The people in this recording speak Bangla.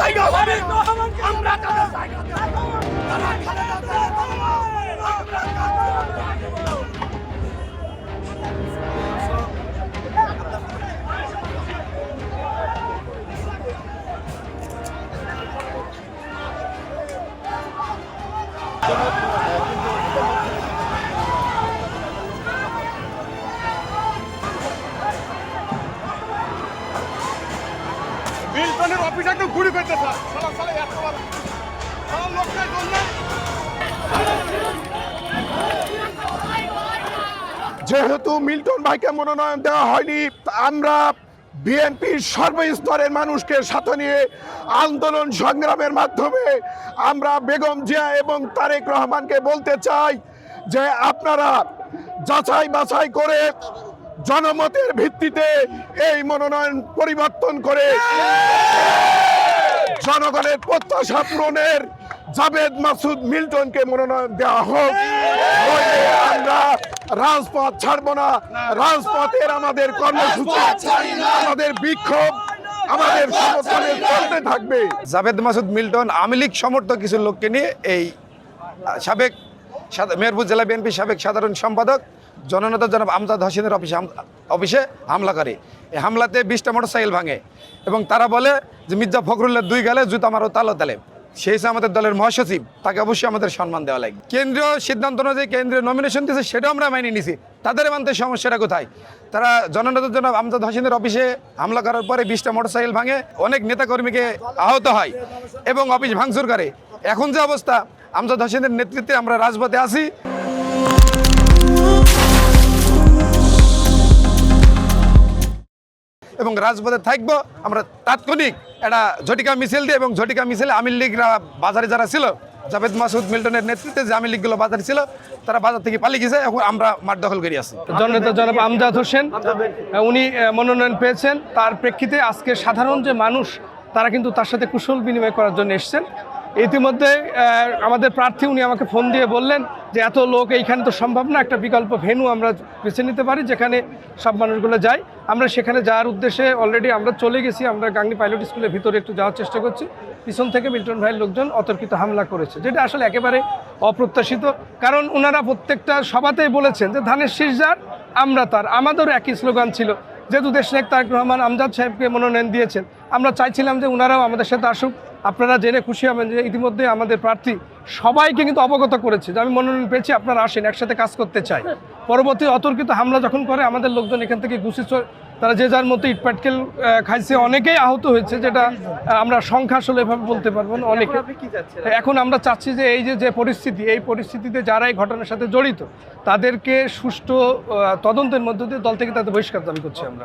জায়গা হবে। আমরা তাদের জায়গা Thank you. অফিস একদম ঘুরি যেহেতু মিল্টন ভাইকে মনোনয়ন দেওয়া হয়নি, আমরা বিএনপির সর্বস্তরের মানুষকে সাথে নিয়ে আন্দোলন সংগ্রামের মাধ্যমে আমরা বেগম জিয়া এবং তারেক রহমানকে বলতে চাই যে আপনারা যাচাই বাছাই করে জনমতের ভিত্তিতে এই মনোনয়ন পরিবর্তন করে জনগণের প্রত্যাশা পূরণের জাভেদ মাসুদ মিল্টনকে মনোনয়ন দেওয়া হোক। আমরা রাজপথ ছাড়বো না। রাজপথের আমাদের কর্মসূচি, আমাদের বিক্ষোভ, আমাদের সমর্থনে চলতে থাকবে। জাভেদ মাসুদ মিল্টন আওয়ামী লীগ সমর্থক কিছু লোককে নিয়ে এই সাবেক মেহেরপুর জেলা বিএনপির সাবেক সাধারণ সম্পাদক জননেতা জনাব আমজাদ হোসেনের অফিসে অফিসে হামলা করে এই হামলাতে বিশটা মোটরসাইকেল ভাঙে এবং তারা বলে যে, মির্জা ফখরুল্লাহ দুই গেলে জুতা মারো, তালো তালে। সেই হিসেবে আমাদের দলের মহাসচিব, তাকে অবশ্যই আমাদের সম্মান দেওয়া লাগে কেন্দ্রীয় সিদ্ধান্ত অনুযায়ী কেন্দ্রীয় নমিনেশন দিয়েছে, সেটাও আমরা মাইনে নিছি তাদের মানতে সমস্যাটা কোথায়? তারা জননেতা জন্য আমজাদ হোসেনের অফিসে হামলা করার পরে বিশটা মোটরসাইকেল ভাঙে, অনেক নেতাকর্মীকে আহত হয় এবং অফিস ভাঙচুর করে। এখন যে অবস্থা, আমজাদ হোসেনের নেতৃত্বে আমরা রাজপথে আছি। এবং রাজপথে থাকব। আমরা তাৎক্ষণিক একটা ঝটিকা মিছিল দিয়ে এবং ঝটিকা মিছিলে আমির লীগরা বাজারে যারা ছিল, জাভেদ মাসুদ মিল্টনের নেতৃত্বে যে আমির লীগগুলো বাজারে ছিল, তারা বাজার থেকে পালিয়ে গেছে। এখন আমরা মাঠ দখল করে আছি। জননেতা জনাব আমজাদ হোসেন উনি মনোনয়ন পেয়েছেন। তার প্রেক্ষিতে আজকে সাধারণ যে মানুষ, তারা কিন্তু তার সাথে কুশল বিনিময় করার জন্য এসছেন। ইতিমধ্যে আমাদের প্রার্থী উনি আমাকে ফোন দিয়ে বললেন যে এত লোক এইখানে তো সম্ভব না, একটা বিকল্প ভেনু আমরা বেছে নিতে পারি যেখানে সব মানুষগুলো যায়। আমরা সেখানে যাওয়ার উদ্দেশ্যে অলরেডি আমরা চলে গেছি, আমরা গাংনি পাইলট স্কুলের ভিতরে একটু যাওয়ার চেষ্টা করছি। পিছন থেকে মিল্টন ভাইয়ের লোকজন অতর্কিত হামলা করেছে, যেটা আসলে একেবারে অপ্রত্যাশিত। কারণ ওনারা প্রত্যেকটা সভাতেই বলেছেন যে, ধানের শীষ যার, আমরা তার। আমাদেরও একই স্লোগান ছিল যেহেতু দেশনায়ক তারেক রহমান, আমজাদ সাহেবকে মনোনয়ন দিয়েছেন, আমরা চাইছিলাম যে ওনারাও আমাদের সাথে আসুক। আপনারা জেনে খুশি হবেন যে ইতিমধ্যে আমাদের প্রার্থী সবাইকে কিন্তু অবগত করেছে যে আমি মনোনয়ন পেয়েছি, আপনারা আসেন, একসাথে কাজ করতে চাই। পরবর্তী অতর্কিত হামলা যখন করে, আমাদের লোকজন এখান থেকে চ- তারা যে যার মতো ইটপাটকেল খাইছে অনেকেই আহত হয়েছে যেটা আমরা সংখ্যা আসলে এভাবে বলতে পারব না অনেকে। এখন আমরা চাচ্ছি যে এই যে যে পরিস্থিতি এই পরিস্থিতিতে যারা এই ঘটনার সাথে জড়িত তাদেরকে সুষ্ঠু তদন্তের মধ্য দিয়ে দল থেকে তাদের বহিষ্কার দাবি করছি আমরা।